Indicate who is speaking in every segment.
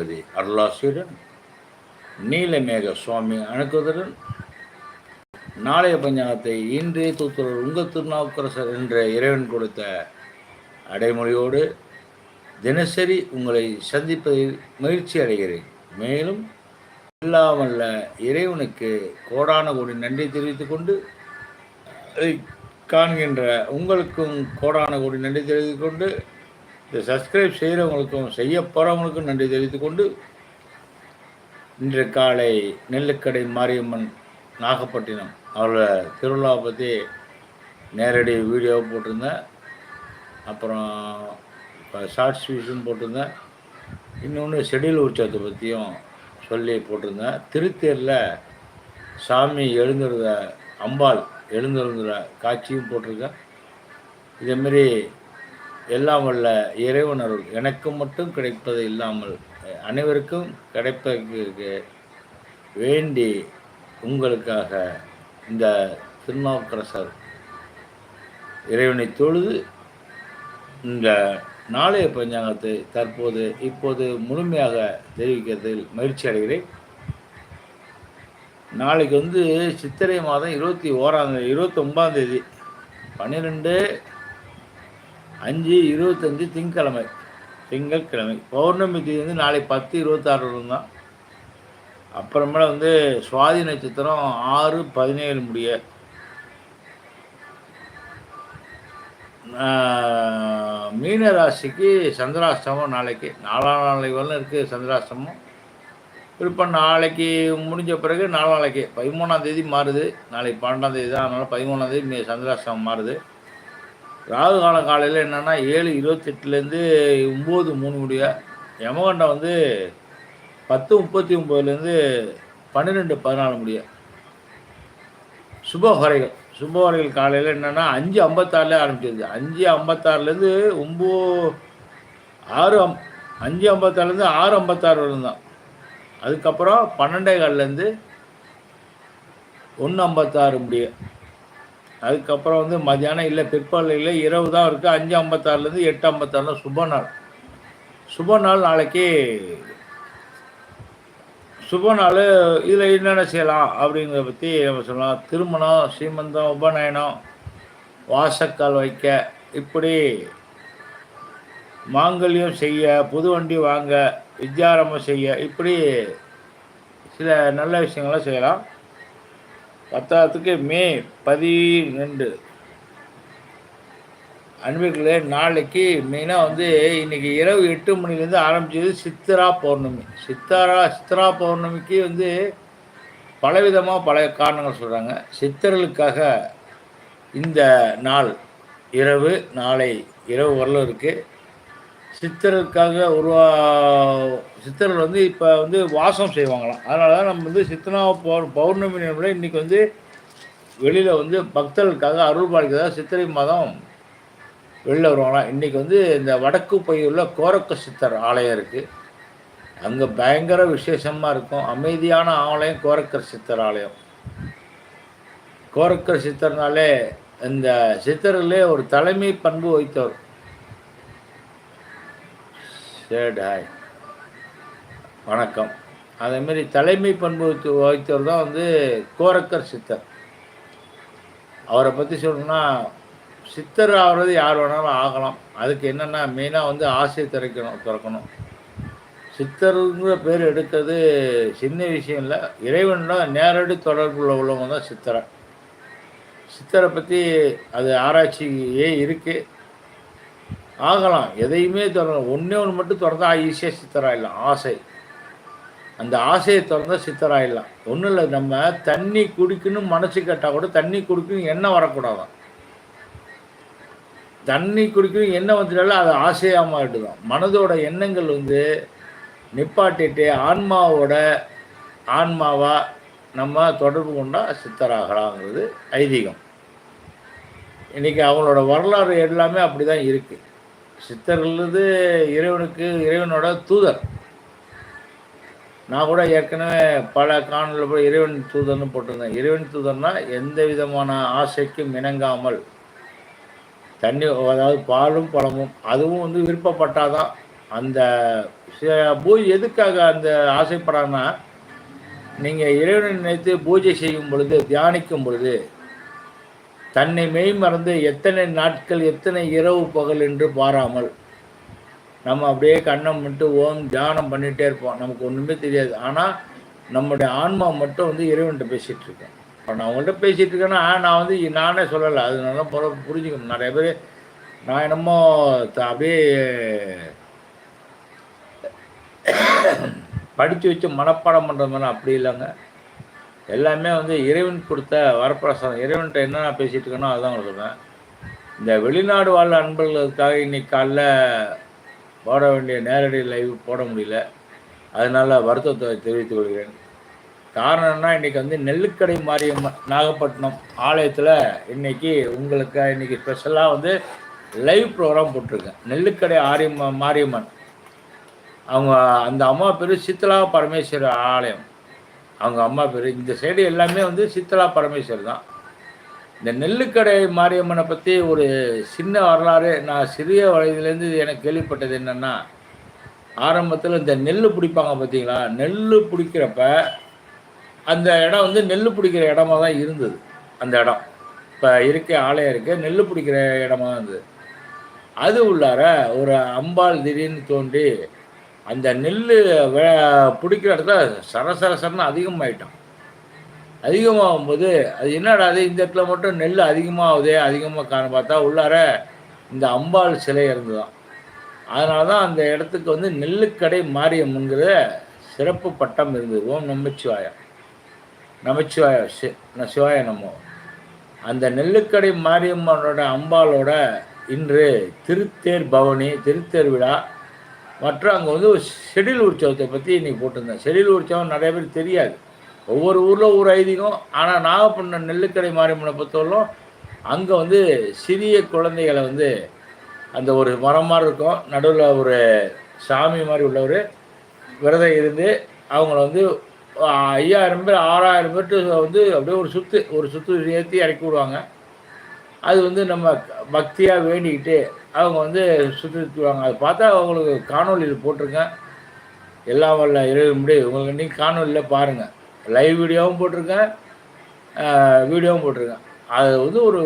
Speaker 1: கணபதி அருளாசியுடன் நீலமேக சுவாமி அணுக்குவதுடன் நாளைய பஞ்சாங்கத்தை இன்றைய தூத்துவர் உங்கள் திருநாவுக்கரசர் என்ற இறைவன் கொடுத்த அடைமொழியோடு தினசரி உங்களை சந்திப்பதில் மகிழ்ச்சி அடைகிறேன். மேலும் இல்லாமல்ல இறைவனுக்கு கோடான கோடி நன்றி தெரிவித்துக் கொண்டு காண்கின்ற உங்களுக்கும் கோடான கோடி நன்றி தெரிவித்துக் கொண்டு இந்த சப்ஸ்கிரைப் செய்கிறவங்களுக்கும் செய்ய போகிறவங்களுக்கும் நன்றி தெரிவித்துக் கொண்டு இன்று காலை நெல்லுக்கடை மாரியம்மன் நாகப்பட்டினம் அவரோட திருவிழாவை பற்றி நேரடி வீடியோ போட்டிருந்தேன். அப்புறம் இப்போ ஷார்ட்ஸ் விஷயம் போட்டிருந்தேன். இன்னொன்று செடியில் உற்சவத்தை பற்றியும் சொல்லி போட்டிருந்தேன். திருத்தேரில் சாமி எழுந்துருத அம்பாள் எழுந்திருந்த காட்சியும் போட்டிருக்கேன். இதேமாரி எல்லாம் வல்ல இறைவன் அருள். எனக்கு மட்டும் கிடைப்பது இல்லாமல் அனைவருக்கும் கிடைப்பதற்கு வேண்டி உங்களுக்காக இந்த திருநாவுக்கரசர் இறைவனை தொழுது இந்த நாளைய பஞ்சாங்கத்தை தற்போது இப்போது முழுமையாக தெரிவிக்கிறதில் மகிழ்ச்சி அடைகிறேன். நாளைக்கு வந்து சித்திரை மாதம் இருபத்தி ஓராம் தேதி இருபத்தி தேதி பன்னிரெண்டு அஞ்சு இருபத்தஞ்சி திங்கக்கிழமை. திங்கட்கிழமை பௌர்ணமி தேதி வந்து நாளை பத்து இருபத்தாறு தான் அப்புறமேல வந்து சுவாதி நட்சத்திரம் ஆறு பதினேழு முடிய. மீன ராசிக்கு சந்திராஷ்டமம் நாளைக்கு. நாலாம் நாளைக்கு வரலாம் இருக்குது சந்திராஷ்டமம். இப்போ நாளைக்கு முடிஞ்ச பிறகு நாலாம் நாளைக்கு. பதிமூணாம் தேதி மாறுது. நாளைக்கு பன்னெண்டாம் தேதி தான். அதனால் பதிமூணாம் தேதி சந்திராஷ்டமம் மாறுது. ராகு கால காலையில் என்னென்னா ஏழு இருபத்தெட்டுலேருந்து ஒம்பது மூணு முடிய. யமகண்டம் வந்து பத்து முப்பத்தி ஒம்போதுலேருந்து பன்னிரெண்டு பதினாலு முடிய. சுபஹரைகள் சுபஹரைகள் காலையில் என்னென்னா அஞ்சு ஐம்பத்தாறுல ஆரம்பிச்சிருது அஞ்சு ஐம்பத்தாறுலேருந்து ஒம்போ ஆறு அம் அஞ்சு ஐம்பத்தாறுலேருந்து ஆறு ஐம்பத்தாறு வரலும் தான். அதுக்கப்புறம் பன்னெண்டே கால்லேருந்து ஒன்று ஐம்பத்தாறு முடியும் அதுக்கப்புறம் வந்து மதியானம் இல்லை பிற்பகல் இல்லை இரவு தான் இருக்குது அஞ்சு ஐம்பத்தாறுலேருந்து எட்டு ஐம்பத்தாறுல சுப நாள். சுப நாள் நாளைக்கு சுப நாள் இதில் என்னென்ன செய்யலாம் அப்படிங்கிறத பற்றி நம்ம சொல்லலாம். திருமணம் சீமந்தம் உபநயனம் வாசக்கால் வைக்க இப்படி மாங்கல்யம் செய்ய புது வண்டி வாங்க வித்யாரம்பம் செய்ய இப்படி சில நல்ல விஷயங்கள்லாம் செய்யலாம். பத்தாவதுக்கு மே பதினெண்டு அன்பர்களே நாளைக்கு மெயினாக வந்து இன்றைக்கி இரவு எட்டு மணிலேருந்து ஆரம்பிச்சது சித்திரா பௌர்ணமி. சித்தாரா சித்திரா பௌர்ணமிக்கு வந்து பலவிதமாக பல காரணங்கள் சொல்கிறாங்க சித்தர்களுக்காக இந்த நாள் இரவு நாளை இரவு வரலும் இருக்குது சித்தருக்காக உருவா சித்தர்கள் வந்து இப்போ வந்து வாசம் செய்வாங்களாம். அதனால தான் நம்ம வந்து சித்தனா பௌர் பௌர்ணமி விட இன்றைக்கி வந்து வெளியில் வந்து பக்தர்களுக்காக அருள் பாலிக்கிறதா சித்திரை மாதம் வெளியில் வருவாங்களாம். இன்றைக்கி வந்து இந்த வடக்கு பகுதியில் கோரக்க சித்தர் ஆலயம் இருக்குது அங்கே பயங்கர விசேஷமாக இருக்கும். அமைதியான ஆலயம் கோரக்கர் சித்தர் ஆலயம். கோரக்கர் சித்தர்னாலே இந்த சித்தர்களே ஒரு தலைமை பண்பு வைத்தவர். சேட் ஹாய் வணக்கம். அதேமாரி தலைமை பண்பு வைத்தவர் தான் வந்து கோரக்கர் சித்தர். அவரை பற்றி சொல்லணும்னா சித்தர் ஆகிறது யார் வேணாலும் ஆகலாம். அதுக்கு என்னென்னா மெயினாக வந்து ஆசை திறக்கணும் திறக்கணும். சித்தருங்கிற பேர் எடுக்கிறது சின்ன விஷயம் இல்லை. இறைவனோட நேரடி தொடர்புள்ள உள்ளவங்க தான் சித்தரை. சித்தரை பற்றி அது ஆராய்ச்சியே இருக்குது ஆகலாம். எதையுமே திறந்த ஒன்றே ஒன்று மட்டும் திறந்தா ஈஸியாக சித்தராயிடலாம். ஆசை. அந்த ஆசையை திறந்தா சித்தராயிடலாம். ஒன்றும் இல்லை நம்ம தண்ணி குடிக்கணும் மனசு கேட்டால் கூட தண்ணி குடிக்கணும் எண்ணம் வரக்கூடாதான். தண்ணி குடிக்கணும் எண்ணம் வந்துட்டாலும் அது ஆசையாக மாட்டுதான் மனதோட எண்ணங்கள் வந்து நிப்பாட்டிட்டு ஆன்மாவோட ஆன்மாவாக நம்ம தொடர்பு கொண்டால் சித்தராகலாங்கிறது ஐதீகம். இன்றைக்கி அவங்களோட வரலாறு எல்லாமே அப்படி தான் இருக்குது சித்தர்களது இறைவனுக்கு இறைவனோட தூதர். நான் கூட ஏற்கனவே பல காணொலியில் போய் இறைவன் தூதர்னு போட்டிருந்தேன். இறைவன் தூதர்னா எந்த விதமான ஆசைக்கும் இணங்காமல் தண்ணி அதாவது பாலும் பழமும் அதுவும் வந்து விருப்பப்பட்டாதான் அந்த பூஜை எதுக்காக அந்த ஆசைப்படுறாங்கன்னா நீங்கள் இறைவனை நினைத்து பூஜை செய்யும் பொழுது தியானிக்கும் பொழுது தன்னை மெய் மறந்து எத்தனை நாட்கள் எத்தனை இரவு பகல் என்று பாராமல் நம்ம அப்படியே கண்ணை மட்டும் ஓம் தியானம் பண்ணிகிட்டே இருப்போம். நமக்கு ஒன்றுமே தெரியாது. ஆனால் நம்முடைய ஆன்மா மட்டும் வந்து இறைவன்கிட்ட பேசிகிட்டு இருக்கேன். இப்போ நான் அவங்கள்ட்ட பேசிகிட்டு இருக்கேன்னா நான் வந்து நானே சொல்லலை. அது நல்லா புற புரிஞ்சுக்கணும். நிறைய பேர் நான் என்னமோ த- அப்படியே படித்து வச்சு மனப்பாடம் பண்ணுறது மாதிரி அப்படி இல்லைங்க. எல்லாமே வந்து இறைவன் கொடுத்த வரப்பிரசாதம். இறைவன்கிட்ட என்ன நான் பேசிகிட்டு இருக்கேனோ அதுதான் உங்களுக்கு சொல்கிறேன் இந்த வெளிநாடு வாழ் அன்பர்களுக்காக இன்னைக்கு காலைல போட வேண்டிய நேரடி லைவ் போட முடியல. அதனால் வருத்தத்தை தெரிவித்துக் கொள்கிறேன். காரணம்னா இன்றைக்கி இன்னைக்கு வந்து நெல்லுக்கடை மாரியம்மன் நாகப்பட்டினம் ஆலயத்தில் இன்னைக்கு உங்களுக்கு இன்னைக்கு ஸ்பெஷலாக வந்து லைவ் ப்ரோக்ராம் போட்டிருக்கேன். நெல்லுக்கடை ஆரியம்ம மாரியம்மன். அவங்க அந்த அம்மா பேர் சித்தலா பரமேஸ்வரர் ஆலயம். அவங்க அம்மா பேர் இந்த சைடு எல்லாமே வந்து சித்தலா பரமேஸ்வரர் தான். இந்த நெல்லுக்கடை மாரியம்மனை பற்றி ஒரு சின்ன வரலாறு நான் சிறிய வயதுலேருந்து எனக்கு கேள்விப்பட்டது என்னென்னா ஆரம்பத்தில் இந்த நெல் பிடிப்பாங்க பார்த்தீங்களா நெல் பிடிக்கிறப்ப அந்த இடம் வந்து நெல் பிடிக்கிற இடமா தான் இருந்தது அந்த இடம். இப்போ இருக்க ஆலயம் இருக்க நெல் பிடிக்கிற இடமா தான் இருந்தது. அது உள்ளார ஒரு அம்பாள் திடீர்னு தோன்றி அந்த நெல் பிடிக்கிற இடத்துல சரசரசரன்னு அதிகமாகிட்டோம் அதிகமாகும் அதிகமாகும்போது அது என்னடா அது இந்த இடத்துல மட்டும் நெல் அதிகமாகுதே அதிகமாக காண பார்த்தா உள்ளார இந்த அம்பாள் சிலை இருந்துதான். அதனால தான் அந்த இடத்துக்கு வந்து நெல்லுக்கடை மாரியம்ங்கிற சிறப்பு பட்டம் இருந்தது. ஓம் நமச்சிவாயம் நமச்சிவாய சி சிவாய நம்ம அந்த நெல்லுக்கடை மாரியம்மனோட அம்பாளோட இன்று திருத்தேர் பவனி திருத்தேர் விழா மற்ற அங்கே வந்து ஒரு செடில் உற்சவத்தை பற்றி இன்றைக்கி போட்டிருந்தேன். செடில் உற்சவம் நிறைய பேர் தெரியாது. ஒவ்வொரு ஊரில் ஒரு ஐதீகம். ஆனால் நாகப்பட்டினம் நெல்லுக்கடை மாரியம்மனை பொறுத்தவரைக்கும் அங்கே வந்து சிறிய குழந்தைகளை வந்து அந்த ஒரு மரம் மாதிரி இருக்கும். நடுவில் ஒரு சாமி மாதிரி உள்ளவர். விரதம் இருந்து அவங்கள வந்து ஐயாயிரம் பேர் ஆறாயிரம் பேர்ட்டு வந்து அப்படியே ஒரு சுற்று ஒரு சுற்று ஏற்றி இறக்கி விடுவாங்க. அது வந்து நம்ம பக்தியாக வேண்டிக்கிட்டு அவங்க வந்து சுற்றிடுவாங்க அதை பார்த்தா அவங்களுக்கு காணொலியில் போட்டிருக்கேன். எல்லாம் வரல இறைவன் முடி உங்களுக்கு நீங்கள் காணொலியில் பாருங்கள் லைவ் வீடியோவும் போட்டிருக்கேன். வீடியோவும் போட்டிருக்கேன். அது வந்து ஒரு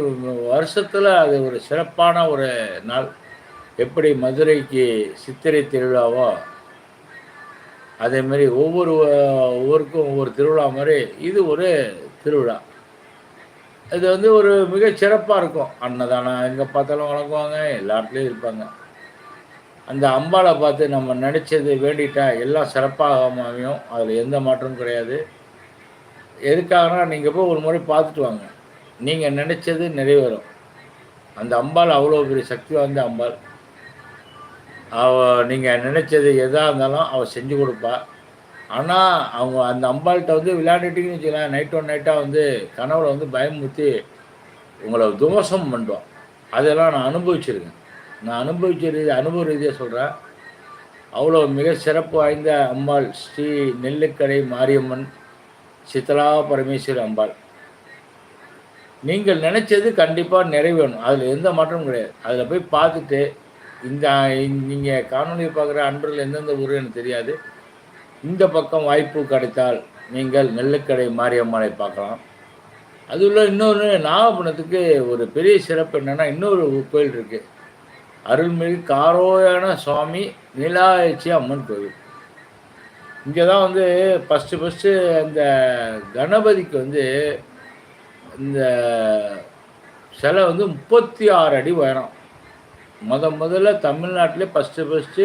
Speaker 1: வருஷத்தில் அது ஒரு சிறப்பான ஒரு நாள். எப்படி மதுரைக்கு சித்திரை திருவிழாவோ அதே மாதிரி ஒவ்வொரு ஒவ்வொருக்கும் ஊருக்கும் ஒவ்வொரு திருவிழா மாதிரி இது ஒரு திருவிழா. இது வந்து ஒரு மிக சிறப்பாக இருக்கும். அன்னதானம் எங்கே பார்த்தாலும் வழங்குவாங்க எல்லா இடத்துலையும் இருப்பாங்க. அந்த அம்பாளை பார்த்து நம்ம நினச்சது வேண்டிட்டா எல்லாம் சிறப்பாக அமையும். அதில் எந்த மாற்றமும் கிடையாது. எதுக்காகனா நீங்கள் போய் ஒரு முறை பார்த்துட்டு வாங்க. நீங்கள் நினச்சது நிறைவேறும். அந்த அம்பாள் அவ்வளோ பெரிய சக்தி வாய்ந்த அம்பாள். அவ நீங்கள் நினச்சது எதாக இருந்தாலும் அவள் செஞ்சு கொடுப்பா. ஆனால் அவங்க அந்த அம்பாள்கிட்ட வந்து விளையாண்டுட்டிங்கன்னு வச்சுக்கலாம் நைட் ஒன் நைட்டாக வந்து கனவுல வந்து பயமுறுத்தி உங்களை துவசம் பண்ணுறோம் அதெல்லாம் நான் அனுபவிச்சிருக்கேன். நான் அனுபவிச்ச அனுபவ ரீதியாக சொல்கிறேன் அவ்வளோ மிக சிறப்பு வாய்ந்த அம்பாள் ஸ்ரீ நெல்லுக்கடை மாரியம்மன் சித்தலா பரமேஸ்வரி அம்பாள். நீங்கள் நினைச்சது கண்டிப்பாக நிறைவேணும் அதில் எந்த மாற்றமும் கிடையாது. அதில் போய் பார்த்துட்டு இந்த நீங்கள் காணொலியை பார்க்குற அன்பர்கள் எந்தெந்த ஊர் எனக்கு தெரியாது. இந்த பக்கம் வாய்ப்பு கிடைத்தால் நீங்கள் நெல்லுக்கடை மாரியம்மனை பார்க்கலாம். அதுள்ள இன்னொரு நாகப்பட்டினத்துக்கு ஒரு பெரிய சிறப்பு என்னென்னா இன்னொரு கோயில் இருக்குது அருள்மிகு காரோயான சுவாமி நிலாயச்சி அம்மன் கோவில் இங்கே தான் வந்து ஃபஸ்ட்டு ஃபஸ்ட்டு அந்த கணபதிக்கு வந்து இந்த சிலை வந்து முப்பத்தி ஆறு அடி உயரம். முத முதல்ல தமிழ்நாட்டிலே ஃபஸ்ட்டு ஃபஸ்ட்டு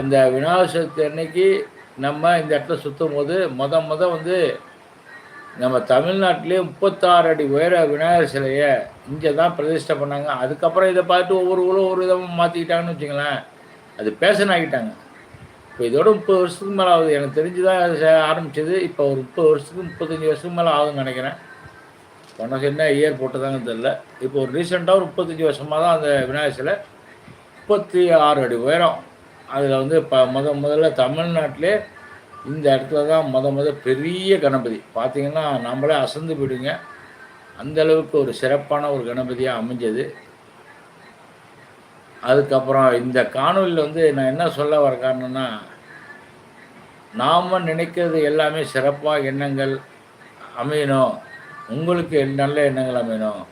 Speaker 1: அந்த விநாயகர் சதுர்த்தி அன்னைக்கு நம்ம இந்த இடத்துல சுற்றும் போது மொத மொத வந்து நம்ம தமிழ்நாட்டிலே முப்பத்தாறு அடி உயர விநாயகர் சிலையை இங்கே தான் பிரதிஷ்டை பண்ணாங்க. அதுக்கப்புறம் இதை பார்த்து ஒவ்வொரு ஊரும் ஒரு விதமாக மாற்றிக்கிட்டாங்கன்னு வச்சுங்களேன் அது பேஷன் ஆகிட்டாங்க. இப்போ இதோட முப்பது வருஷத்துக்கு மேலே ஆகுது. எனக்கு தெரிஞ்சு தான் ஆரம்பிச்சது. இப்போ ஒரு முப்பது வருஷத்துக்கு முப்பத்தஞ்சு வருஷத்துக்கு மேலே ஆகுதுன்னு நினைக்கிறேன். உனக்கு என்ன இயர் போட்டதாங்க தெரில இப்போ ஒரு ரீசெண்டாக ஒரு முப்பத்தஞ்சு வருஷமாக தான் அந்த விநாயகர் சிலை முப்பத்தி ஆறு அடி உயரம் அதில் வந்து இப்போ முத முதல்ல தமிழ்நாட்டிலே இந்த இடத்துல தான் முத முத பெரிய கணபதி. பார்த்தீங்கன்னா நம்மளே அசந்து போயிடுங்க. அந்தளவுக்கு ஒரு சிறப்பான ஒரு கணபதியாக அமைஞ்சது. அதுக்கப்புறம் இந்த காணொலியில் வந்து நான் என்ன சொல்ல வர காரணம்னா நாம் நினைக்கிறது எல்லாமே சிறப்பாக எண்ணங்கள் அமையணும். உங்களுக்கு நல்ல எண்ணங்கள் அமையணும்.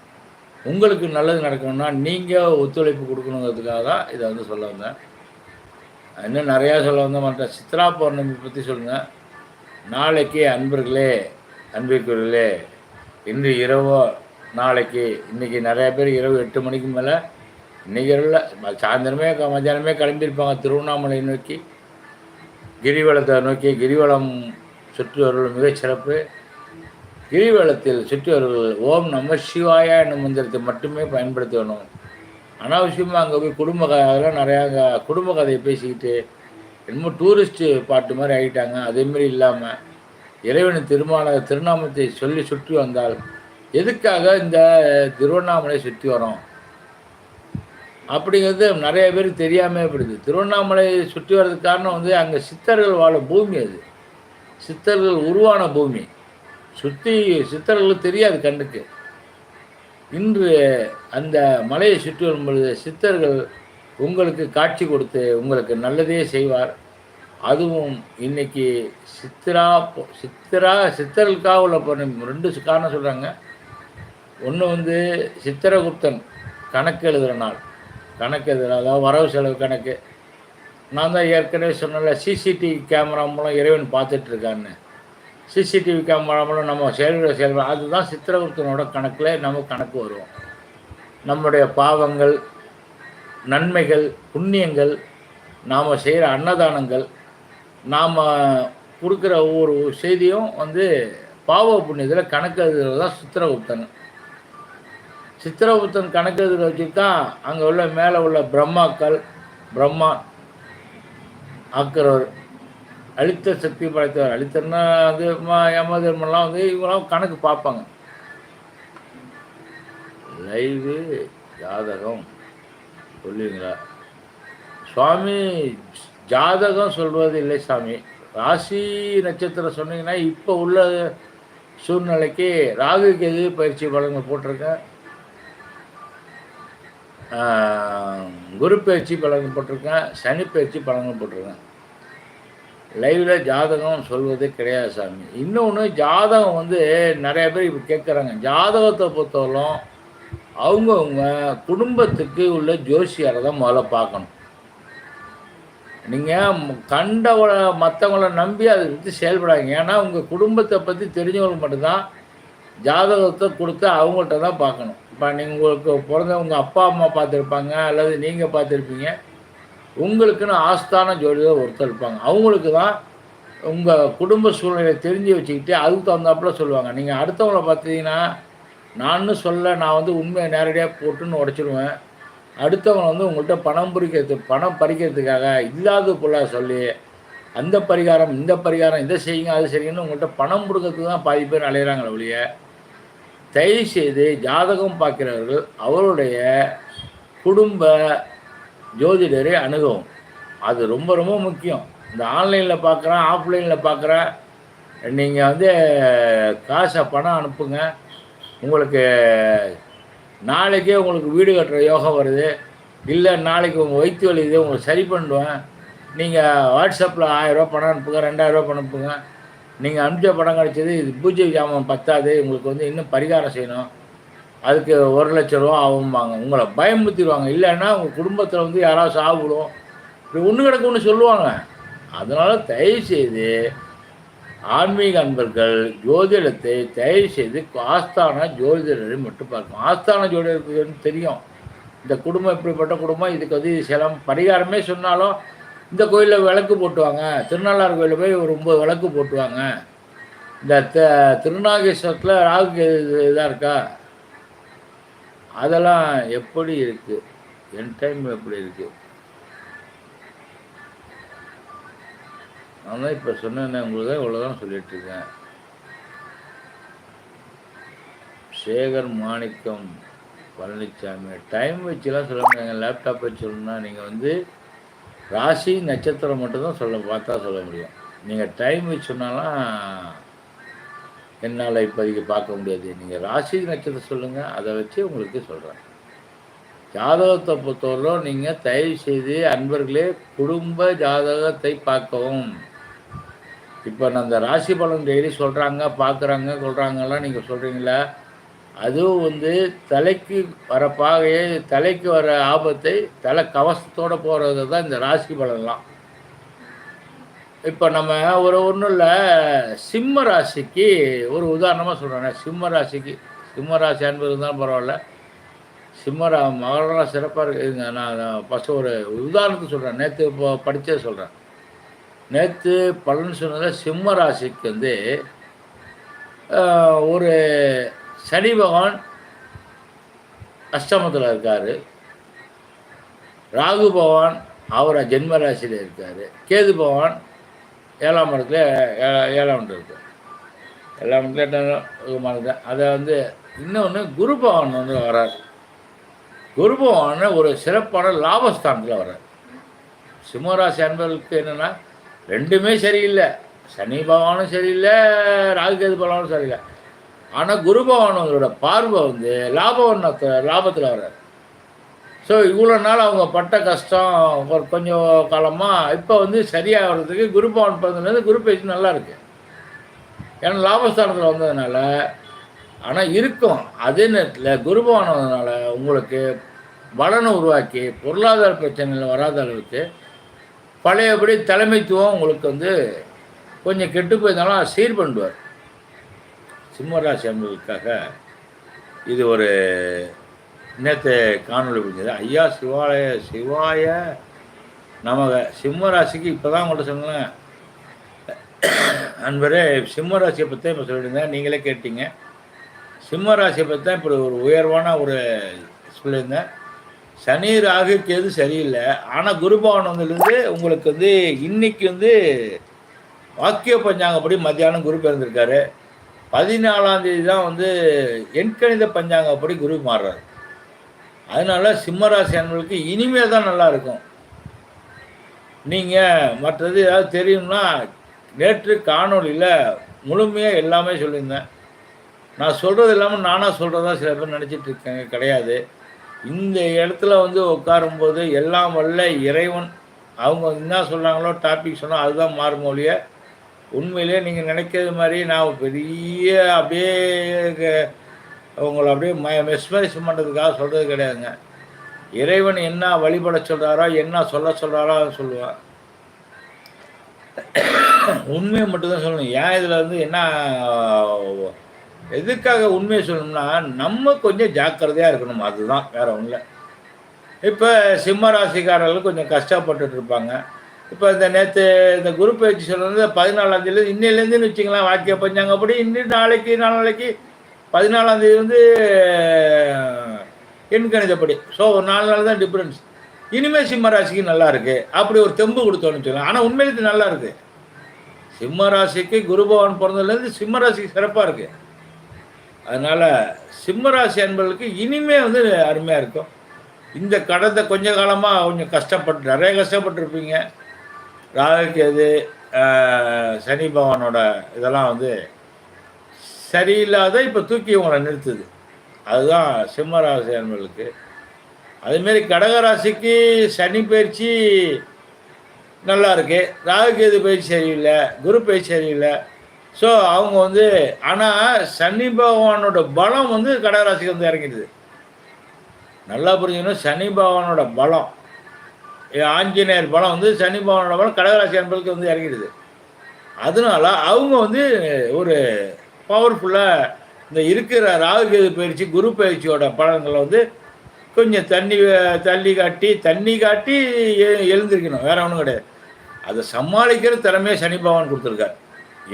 Speaker 1: உங்களுக்கு நல்லது நடக்கணும்னா நீங்கள் ஒத்துழைப்பு கொடுக்கணுங்கிறதுக்காக தான் இதை வந்து சொல்ல வந்தேன். இன்னும் நிறையா சொல்ல வந்து மாட்டேன். சித்ரா பௌர்ணமி பற்றி சொல்லுங்கள் நாளைக்கு அன்பர்களே அன்பிற்குரியலே இன்று இரவோ நாளைக்கு இன்றைக்கி நிறையா பேர் இரவு எட்டு மணிக்கு மேலே இன்றைக்கி இரவில் சாயந்தரமே மத்தியானமே கிளம்பியிருப்பாங்க. திருவண்ணாமலை நோக்கி கிரிவலத்தை நோக்கி கிரிவலம் சுற்றி வருவது கிரிவலத்தில் சுற்றி வருவது ஓம் நம சிவாயா என்னும் மந்திரத்தை மட்டுமே பயன்படுத்த வேணும் அனாவசியமாக அங்கே போய் குடும்ப க நிறையா அங்கே குடும்ப கதையை பேசிக்கிட்டு என்னமோ டூரிஸ்ட்டு பாட்டு மாதிரி ஆகிட்டாங்க. அதேமாரி இல்லாமல் இறைவனின் திருமான திருநாமத்தை சொல்லி சுற்றி வந்தால் எதுக்காக இந்த திருவண்ணாமலை சுற்றி வரோம் அப்படிங்கிறது நிறைய பேருக்கு தெரியாமல் போயிடுது. திருவண்ணாமலை சுற்றி வர்றதுக்கு காரணம் வந்து அங்கே சித்தர்கள் வாழ பூமி அது. சித்தர்கள் உருவான பூமி. சுற்றி சித்தர்களுக்கு தெரியாது கண்ணுக்கு. இன்று அந்த மலையை சுற்றி வரும் பொழுது சித்தர்கள் உங்களுக்கு காட்சி கொடுத்து உங்களுக்கு நல்லதே செய்வார். அதுவும் இன்னைக்கு சித்திரா சித்திரா சித்தர்களுக்காக உள்ள பொண்ணு ரெண்டு காரணம் சொல்கிறாங்க ஒன்று வந்து சித்திரகுப்தன் கணக்கு எழுதுகிற நாள். கணக்கு எழுதுகிற அதாவது வரவு செலவு கணக்கு. நான் தான் ஏற்கனவே சொன்னல சிசிடிவி கேமரா மூலம் இறைவன் பார்த்துட்ருக்கான்னு சிசிடிவி கேமரா மூலம் நம்ம செயல்களை செயல்பட அதுதான் சித்திரகுப்தனோட கணக்கில் நம்ம கணக்கு வருவோம் நம்முடைய பாவங்கள் நன்மைகள் புண்ணியங்கள் நாம் செய்கிற அன்னதானங்கள் நாம் கொடுக்குற ஒவ்வொரு செய்தியும் வந்து பாவ புண்ணியத்தில் கணக்கு எழுதுறது தான் சித்திரகுப்தன் சித்திரகுப்தன் கணக்கு எழுதுற வச்சு தான் அங்கே உள்ள மேலே உள்ள பிரம்மாக்கள் பிரம்மா ஆக்கிறவர் அழுத்த சக்தி படைத்தவர். அழித்தர்னா வந்து யமதர்மெல்லாம் வந்து இவங்களாம் கணக்கு பார்ப்பாங்க. லைவு ஜாதகம். சொல்லுவீங்களா? சுவாமி ஜாதகம் சொல்வது இல்லை சாமி. ராசி நட்சத்திரம் சொன்னீங்கன்னா இப்போ உள்ள சூழ்நிலைக்கு ராகு கேது பயிற்சி பலன்கள் போட்டிருக்கேன். குரு பயிற்சி பலன்கள் போட்டிருக்கேன். சனி பயிற்சி பலன்கள் போட்டிருக்கேன். லைவில் ஜாதகம் சொல்வது கிடையாது சாமி. இன்னொன்று ஜாதகம் வந்து நிறைய பேர் இப்போ கேட்குறாங்க. ஜாதகத்தை பொறுத்தவரைக்கும் அவங்கவுங்க குடும்பத்துக்கு உள்ள ஜோசியரை தான் முதல்ல பார்க்கணும். நீங்கள் கண்டவளை மற்றவங்கள நம்பி அதை பற்றி செயல்படாங்க ஏன்னா உங்கள் குடும்பத்தை பற்றி தெரிஞ்சவங்களுக்கு மட்டும்தான் ஜாதகத்தை கொடுத்து அவங்கள்ட்ட தான் பார்க்கணும். இப்போ நீங்கள் உங்களுக்கு பிறந்த உங்கள் அப்பா அம்மா பார்த்துருப்பாங்க அல்லது நீங்கள் பார்த்துருப்பீங்க. உங்களுக்குன்னு ஆஸ்தான ஜோடியாக ஒருத்தர் இருப்பாங்க. அவங்களுக்கு தான் உங்கள் குடும்ப சூழ்நிலையை தெரிஞ்சு வச்சுக்கிட்டு அதுக்கு தகுந்தாப்புல சொல்லுவாங்க. நீங்கள் அடுத்தவங்கள பார்த்தீங்கன்னா நான் சொல்ல நான் வந்து உண்மையை நேரடியாக போட்டுன்னு உடச்சிடுவேன் அடுத்தவங்க வந்து உங்கள்கிட்ட பணம் பிரிக்கிறது பணம் பறிக்கிறதுக்காக இல்லாத பொருளாக சொல்லி அந்த பரிகாரம் இந்த பரிகாரம் இதை செய்யுங்க அது செய்யுங்கன்னு உங்கள்கிட்ட பணம் கொடுக்கறதுக்கு தான் பாதி பேர் அலையிறாங்களே ஒழிய தயவு செய்து ஜாதகம் பார்க்கிறவர்கள் அவருடைய குடும்ப ஜோதிடரை அணுகவும். அது ரொம்ப ரொம்ப முக்கியம். இந்த ஆன்லைனில் பார்க்குறேன் ஆஃப்லைனில் பார்க்குறேன் நீங்கள் வந்து காசை பணம் அனுப்புங்க. உங்களுக்கு நாளைக்கே உங்களுக்கு வீடு கட்டுற யோகம் வருது. இல்லை நாளைக்கு உங்கள் வயிற்று வலி இது உங்களுக்கு சரி பண்ணுவேன் நீங்கள் வாட்ஸ்அப்பில் ஆயிரரூவா பணம் அனுப்புங்க ரெண்டாயிரரூவா பணம் அனுப்புங்க. நீங்கள் அனுப்பிச்ச பணம் கிடச்சது இது பூஜை ஜாமான் பத்தாது. உங்களுக்கு வந்து இன்னும் பரிகாரம் செய்யணும். அதுக்கு ஒரு லட்ச ரூபா ஆகும்பாங்க. உங்களை பயமுறுத்திடுவாங்க. இல்லைன்னா உங்கள் குடும்பத்தில் வந்து யாராவது சாப்பிடும். இப்படி ஒன்று கிடக்குன்னு சொல்லுவாங்க. அதனால் தயவுசெய்து ஆன்மீக அன்பர்கள் ஜோதிடத்தை தயவு செய்து ஆஸ்தான ஜோதிடரை மட்டும் பார்க்கணும். ஆஸ்தான ஜோதிடருக்கு தெரியும். இந்த குடும்பம் இப்படிப்பட்ட குடும்பம். இதுக்கு வந்து சில பரிகாரமே சொன்னாலும் இந்த கோயிலில் விளக்கு போட்டுவாங்க. திருநள்ளாறு கோயிலில் போய் ஒரு ஒம்பது விளக்கு போட்டுவாங்க. இந்த த திருநாகேஸ்வரத்தில் ராகு இதாக இருக்கா? அதெல்லாம் எப்படி இருக்குது என் டைம் எப்படி இருக்குது நான் தான் இப்போ சொன்னேன் உங்களுக்கு தான் இவ்வளோதான் சொல்லிகிட்ருக்கேன் சேகர் மாணிக்கம் பழனிசாமி டைம் வச்சுலாம் சொல்ல முடியாங்க லேப்டாப் வச்சு சொல்லணும்னா நீங்கள் வந்து ராசி நட்சத்திரம் மட்டும்தான் சொல்ல பார்த்தா சொல்ல முடியும். நீங்கள் டைம் வச்சு சொன்னாலாம் என்னால் இப்போதைக்கு பார்க்க முடியாது. நீங்கள் ராசி நட்சத்திரம் சொல்லுங்கள் அதை வச்சு உங்களுக்கு சொல்கிறேன் ஜாதகத்தை பொறுத்தவரையிலும் நீங்கள் தயவு செய்து அன்பர்களே குடும்ப ஜாதகத்தை பார்க்கவும். இப்போ நான் அந்த ராசி பலன் டெய்லி சொல்கிறாங்க பார்க்குறாங்க சொல்கிறாங்கலாம் நீங்கள் சொல்கிறீங்களா அதுவும் வந்து தலைக்கு வர பாகையை தலைக்கு வர ஆபத்தை தலை கவசத்தோடு போகிறது தான் இந்த ராசி பலன்லாம். இப்போ நம்ம ஒரு ஒன்றும் இல்லை. சிம்ம ராசிக்கு ஒரு உதாரணமாக சொல்கிறேன் சிம்ம ராசிக்கு சிம்ம ராசி அன்பு தான் பரவாயில்ல. சிம்மரா மகரம் சிறப்பாக இருக்குதுங்க நான் ஃபஸ்ட்டு ஒரு உதாரணத்துக்கு சொல்கிறேன் நேற்று இப்போ படித்தே சொல்கிறேன் நேற்று பலன் சொன்னதில் சிம்ம ராசிக்கு வந்து ஒரு சனி பகவான் அஷ்டமத்தில் இருக்கார். ராகு பகவான் அவரை ஜென்ம ராசியில் இருக்கார். கேது பகவான் ஏழாம் இடத்துல ஏ- ஏழாம் இடம் இருக்கார் ஏழாம் இடத்துல மறந்தேன் அதை வந்து இன்னொன்று குரு பகவான் வந்து வரார் குரு பகவான் ஒரு சிறப்பான லாபஸ்தானத்தில் வர்றார். சிம்மராசி அன்பர்களுக்கு என்னென்னா ரெண்டுமே சரியில்லை. சனி பகவானும் சரியில்லை ராகுகேது பகவானும் சரியில்லை. ஆனால் குரு பகவானோட பார்வை வந்து லாபவனத்தை லாபத்தில் வர்றார். ஸோ இவ்வளோ நாள் அவங்க பட்ட கஷ்டம் ஒரு கொஞ்சம் காலமாக இப்போ வந்து சரியாகிறதுக்கு குரு பவன் பிறந்ததுலேருந்து குரு பேச்சு நல்லா இருக்கு. ஏன்னா லாபஸ்தானத்தில் வந்ததுனால ஆனால் இருக்கும். அதே நேரத்தில் குரு பவன் வந்ததுனால உங்களுக்கு பலனை உருவாக்கி பொருளாதார பிரச்சனைகள் வராத அளவுக்கு பழையபடி தலைமைத்துவம் உங்களுக்கு வந்து கொஞ்சம் கெட்டு போயிருந்தாலும் அதை சீர் பண்ணுவார் சிம்மராசி அன்பர்களுக்காக இது ஒரு நேற்று காணொளி புரிஞ்சது ஐயா சிவாலய சிவாய நமக. சிம்ம ராசிக்கு இப்போ தான் உங்கள்கிட்ட சொன்னேன். அன்பரே சிம்ம ராசியை பற்றி இப்போ சொல்லியிருந்தேன். நீங்களே கேட்டீங்க. சிம்ம ராசியை பற்றி தான் இப்போ ஒரு உயர்வான ஒரு சொல்லியிருந்தேன். சனி ராகுக்கு எது சரியில்லை. ஆனால் குருபவன் வந்ததுலேருந்து உங்களுக்கு வந்து இன்னைக்கு வந்து வாக்கிய பஞ்சாங்கப்படி மத்தியானம் குரு பிறந்திருக்காரு. பதினாலாம் தேதி தான் வந்து எண்கணித பஞ்சாங்கப்படி குரு மாறுறாரு. அதனால சிம்மராசி அன்பர்களுக்கு இனிமேல் தான் நல்லா இருக்கும். நீங்கள் மற்றது ஏதாவது தெரியும்னா நேற்று காணொலியில் முழுமையாக எல்லாமே சொல்லியிருந்தேன். நான் சொல்கிறது இல்லாமல் நானாக சொல்கிறதா சில பேர் நினச்சிட்டு இருக்காங்க கிடையாது. இந்த இடத்துல வந்து உட்காரும்போது எல்லாம் வல்ல இறைவன் அவங்க என்ன சொல்கிறாங்களோ டாபிக் சொன்னால் அதுதான் மாறும் ஒழிய உண்மையிலேயே நீங்கள் நினைக்கிறது மாதிரி நான் பெரிய அப்படியே உங்களை அப்படியே ம மெஸ்மரைஸ் பண்ணுறதுக்காக சொல்கிறது கிடையாதுங்க. இறைவன் என்ன வழிபட சொல்கிறாரோ என்ன சொல்ல சொல்கிறாரோ அதை சொல்லுவேன். உண்மையை மட்டும்தான் சொல்லணும். ஏன் இதில் வந்து என்ன எதுக்காக உண்மையை சொல்லணும்னா நம்ம கொஞ்சம் ஜாக்கிரதையாக இருக்கணும். அதுதான் வேற ஒன்றும் இல்லை இப்போ சிம்ம ராசிக்காரர்கள் கொஞ்சம் கஷ்டப்பட்டுட்டு இருப்பாங்க. இப்போ இந்த நேற்று இந்த குரு பயிற்சி சொல்லுறது பதினாலாம் தேதி இன்னிலேருந்துன்னு வச்சுக்கலாம் வாக்கிய பஞ்சாங்க அப்படி இன்னும் நாளைக்கு நாளைக்கு பதினாலாம் தேதி வந்து எண் கணிதப்படி ஸோ ஒரு நாலு நாள் தான் டிஃப்ரென்ஸ் இனிமேல் சிம்ம ராசிக்கு நல்லா இருக்கு. அப்படி ஒரு தெம்பு கொடுத்தோன்னு சொல்லலாம் ஆனால் உண்மையில இது நல்லா இருக்கு. சிம்ம ராசிக்கு குரு பகவான் பிறந்ததுலேருந்து சிம்ம ராசிக்கு சிறப்பாக இருக்கு. அதனால சிம்ம ராசி அன்பர்களுக்கு இனிமே வந்து அருமையாக இருக்கும். இந்த கடந்த கொஞ்ச காலமாக கொஞ்சம் கஷ்டப்பட்டு நிறைய கஷ்டப்பட்டிருப்பீங்க. ராகுக்கு ஆஹ், சனி பகவானோட இதெல்லாம் வந்து சரியில்லாத இப்போ தூக்கி உங்களை நிறுத்துது. அதுதான் சிம்மராசி அன்பர்களுக்கு. அதுமாரி கடகராசிக்கு சனி பயிற்சி நல்லா இருக்கு. ராகுகேது பயிற்சி சரியில்லை. குரு பயிற்சி சரியில்லை. ஸோ அவங்க வந்து ஆனால் சனி பகவானோட பலம் வந்து கடகராசிக்கு வந்து இறங்கிடுது. நல்லா புரிஞ்சுக்கணும் சனி பகவானோட பலம். ஆஞ்சநேயர் பலம் வந்து சனி பகவானோட பலம் கடகராசி அன்பர்களுக்கு வந்து இறங்கிடுது. அதனால அவங்க வந்து ஒரு பவர்ஃபுல்லாக இந்த இருக்கிற ராகுகேது பயிற்சி குரு பயிற்சியோட பலன்களை வந்து கொஞ்சம் தண்ணி தள்ளி காட்டி தண்ணி காட்டி எழுந்திருக்கணும். வேற ஒன்றும் கிடையாது. அதை சமாளிக்கிற திறமையை சனி பகவான் கொடுத்துருக்காரு.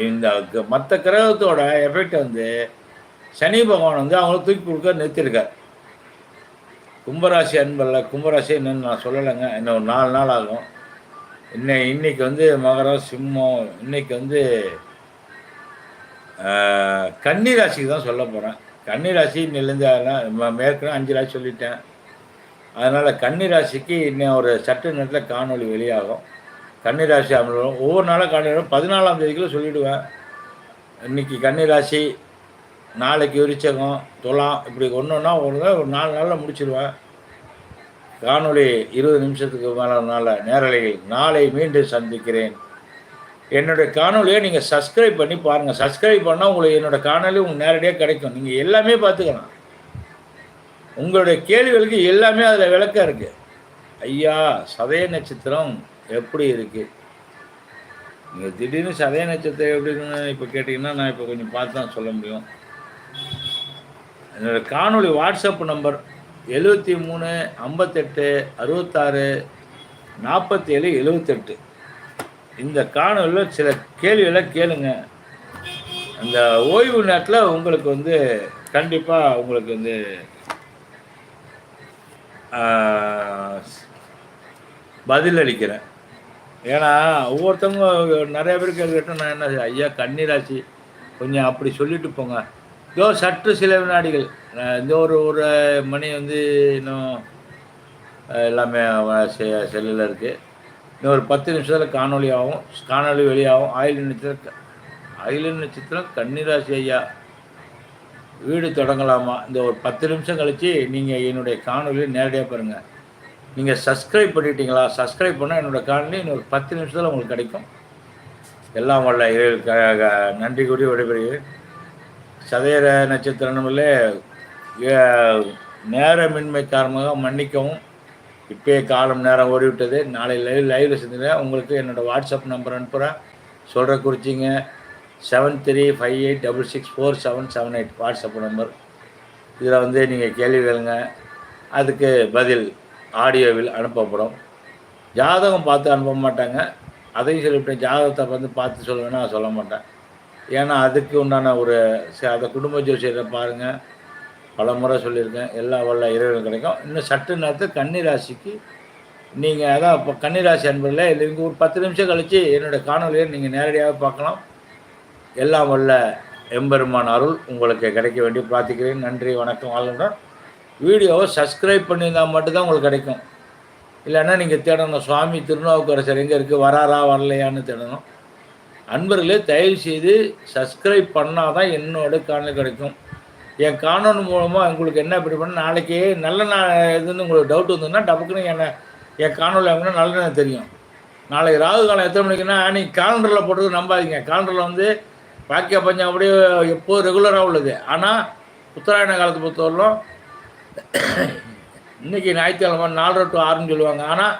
Speaker 1: இந்த மற்ற கிரகத்தோட எஃபெக்ட் வந்து சனி பகவான் வந்து அவங்கள தூக்கி கொடுக்க நிறுத்திருக்கார் கும்பராசி அன்பல்ல கும்பராசி என்னன்னு நான் சொல்லலைங்க. இன்னும் ஒரு நாலு நாள் ஆகும். இன்னை இன்னைக்கு வந்து மகரம் சிம்மம் இன்னைக்கு வந்து கன்னி ராசிக்கு தான் சொல்ல போகிறேன் கன்னி ராசி இன்னிலேருந்து மேற்கனவே அஞ்சு ராசி சொல்லிட்டேன். அதனால் கன்னி ராசிக்கு இன்னும் ஒரு சட்ட நேரத்தில் காணொலி வெளியாகும். கன்னி ராசி அமலும் ஒவ்வொரு நாளும் காணொலி பதினாலாம் தேதிக்குள்ள சொல்லிவிடுவேன் இன்னைக்கு கன்னி ராசி நாளைக்கு விரிச்சகம் துலாம் இப்படி ஒன்று ஒன்றா ஒரு நாள் ஒரு நாலு நாளில் முடிச்சிடுவேன் காணொலி இருபது நிமிஷத்துக்கு மேலே நேரலையில் நாளை மீண்டும் சந்திக்கிறேன். என்னுடைய காணொலியை நீங்கள் சப்ஸ்கிரைப் பண்ணி பாருங்கள் சப்ஸ்கிரைப் பண்ணால் உங்களுக்கு என்னோடய காணொலி உங்களுக்கு நேரடியாக கிடைக்கும். நீங்கள் எல்லாமே பார்த்துக்கலாம். உங்களுடைய கேள்விகளுக்கு எல்லாமே அதில் விளக்கம் இருக்குது ஐயா சதய நட்சத்திரம் எப்படி இருக்குது நீங்கள் திடீர்னு சதய நட்சத்திரம் எப்படின்னு இப்போ கேட்டிங்கன்னா நான் இப்போ கொஞ்சம் பார்த்து தான் சொல்ல முடியும். என்னோடய காணொலி வாட்ஸ்அப் நம்பர் எழுபத்தி மூணு ஐம்பத்தெட்டு அறுபத்தாறு நாற்பத்தேழு எழுபத்தெட்டு இந்த காணொலியில் சில கேள்விகளை கேளுங்க. அந்த ஓய்வு நேரத்தில் உங்களுக்கு வந்து கண்டிப்பாக உங்களுக்கு வந்து பதில் அளிக்கிறேன். ஏன்னா ஒவ்வொருத்தவங்க நிறைய பேர் கேட்கட்டும் நான் என்ன ஐயா கண்ணீராட்சி கொஞ்சம் அப்படி சொல்லிட்டு போங்க. இதோ சற்று சில வினாடிகள். இந்த ஒரு ஒரு மணி வந்து இன்னும் எல்லாமே செல்லில் இருக்குது இன்னும் ஒரு பத்து நிமிஷத்தில் காணொலி ஆகும். காணொலி வெளியாகும். ஆயில் நட்சத்திரம் ஆயுள் நட்சத்திரம் கன்னிராசி ஐயா வீடு தொடங்கலாமா? இந்த ஒரு பத்து நிமிஷம் கழித்து நீங்கள் என்னுடைய காணொலியை நேரடியாக பாருங்கள் நீங்கள் சப்ஸ்கிரைப் பண்ணிட்டீங்களா? சப்ஸ்கிரைப் பண்ணால் என்னோடய காணொலி இன்னொரு பத்து நிமிஷத்தில் உங்களுக்கு கிடைக்கும். எல்லாம் வல்ல நன்றி கூடி விடைபெறுகிறேன். சதயர நேர நேரமின்மை காரணமாக மன்னிக்கவும். இப்போயே காலம் நேரம் ஓடிவிட்டது. நாளை லைவ் லைவில் செஞ்சுருக்கேன் உங்களுக்கு என்னோடய வாட்ஸ்அப் நம்பர் அனுப்புகிறேன் சொல்கிற குறிச்சிங்க. Seven three five eight double six four seven seven eight WhatsApp number இதில் வந்து நீங்கள் கேள்வி கேளுங்க. அதுக்கு பதில் ஆடியோவில் அனுப்பப்படும். ஜாதகம் பார்த்து அனுப்ப மாட்டாங்க. அதையும் சொல்லிவிட்டேன். ஜாதகத்தை வந்து பார்த்து சொல்லுவேன்னா சொல்ல மாட்டேன். ஏன்னா அதுக்கு உண்டான ஒரு அதை குடும்ப ஜோசியரை பாருங்கள் பல முறை சொல்லியிருக்கேன் எல்லா வல்ல இறைவன் கிடைக்கும். இன்னும் சற்று நேரத்தில் கன்னிராசிக்கு நீங்கள் அதான் இப்போ கன்னிராசி அன்பர்களே இல்லை இங்கே ஒரு பத்து நிமிஷம் கழித்து என்னுடைய காணொலியை நீங்கள் நேரடியாக பார்க்கலாம். எல்லாம் வல்ல எம்பெருமான் அருள் உங்களுக்கு கிடைக்க வேண்டி பிரார்த்திக்கிறேன். நன்றி வணக்கம் வாழ்ந்துடன் வீடியோவை சப்ஸ்கிரைப் பண்ணியிருந்தால் மட்டும்தான் உங்களுக்கு கிடைக்கும். இல்லைன்னா நீங்கள் தேடணும் சுவாமி திருநாவுக்கரசர் எங்கே இருக்குது வராரா வரலையான்னு தேடணும். அன்பர்களே தயவு செய்து சப்ஸ்கிரைப் பண்ணால் தான் என்னோட காணொலி கிடைக்கும். என் காணொன் மூலமாக உங்களுக்கு என்ன இப்படி பண்ண நாளைக்கு நல்ல நான் இதுன்னு உங்களுக்கு டவுட் வந்ததுன்னா டபுக்குன்னு என்ன என் காணொலி அப்படின்னா நல்ல தெரியும். நாளைக்கு ராகு காலம் எத்தனை மணிக்குன்னா நீங்கள் காலண்டரில் போட்டது நம்பாதீங்க. காலண்டரில் வந்து பாக்கிய பஞ்சம் அப்படியே எப்போது ரெகுலராக உள்ளது. ஆனால் உத்தராயண காலத்தை பொறுத்தவரையிலும் இன்றைக்கி ஞாயிற்றுக்கிழமை நாலரை டு ஆறுன்னு சொல்லுவாங்க. ஆனால்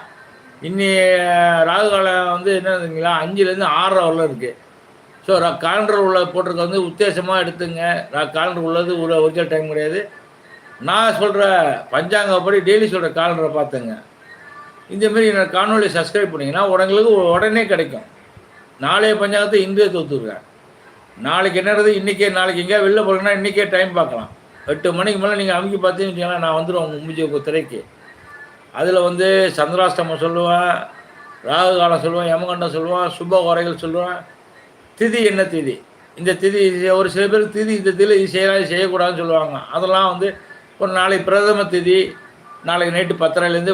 Speaker 1: இன்னி ராகு காலம் வந்து என்னதுங்களா அஞ்சுலேருந்து ஆறரை வரலாம் இருக்குது ஸோ காலண்டர் உள்ள போட்டிருக்க வந்து உத்தேசமாக எடுத்துங்க. காலண்டர் உள்ளது ஒரு ஒரிஜினல் டைம் கிடையாது. நான் சொல்கிற பஞ்சாங்கப்படி டெய்லி சொல்கிற காலண்டரை பார்த்துங்க. இந்தமாரி நான் காணொலி சப்ஸ்கிரைப் பண்ணிங்கன்னா உடங்களுக்கு உடனே கிடைக்கும். நாளைய பஞ்சாங்கத்தை இன்றைய தோத்துருக்கேன் நாளைக்கு என்னது இன்றைக்கே நாளைக்கு எங்கேயா வெளில போகிறீங்கன்னா இன்றைக்கே டைம் பார்க்கலாம். எட்டு மணிக்கு மேலே நீங்கள் அமுக்கி பார்த்தீங்கன்னா நான் வந்துடுவேன் உங்கள் முடிஞ்ச திரைக்கு. அதில் வந்து சந்திராஷ்டமம் சொல்லுவேன் ராகு காலம் சொல்லுவேன் யமகண்டம் சொல்லுவேன் சுப குறைகள் சொல்லுவேன். திதி என்ன திதி? இந்த திதி ஒரு சில பேர் திதி இந்த திதி இது செய்யலாம் செய்யக்கூடாதுன்னு சொல்லுவாங்க. அதெல்லாம் வந்து ஒரு நாளைக்கு பிரதம திதி நாளைக்கு நைட்டு பத்தரைலேருந்து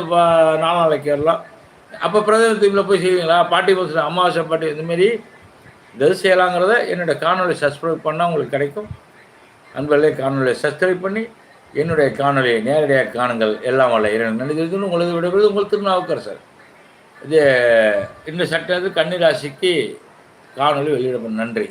Speaker 1: நாலு நாளைக்கு வரலாம். அப்போ பிரதம திதியில் போய் செய்வீங்களா? பாட்டி பஸ் அமாவாசை பாட்டி இந்தமாரி எது செய்யலாங்கிறத என்னுடைய காணொலி சப்ஸ்கிரைப் பண்ணால் உங்களுக்கு கிடைக்கும். அன்பர்களே காணொலியை சப்ஸ்கிரைப் பண்ணி என்னுடைய காணொலியை நேரடியாக காணுங்கள். எல்லாம் வல்ல இரண்டு நன்றி உங்களது உங்களுக்கு உங்கள் திருநாவுக்கரசர். இது இந்த சட்டம் கன்னிராசிக்கு காணொலி வெளியிடப்படும். நன்றி.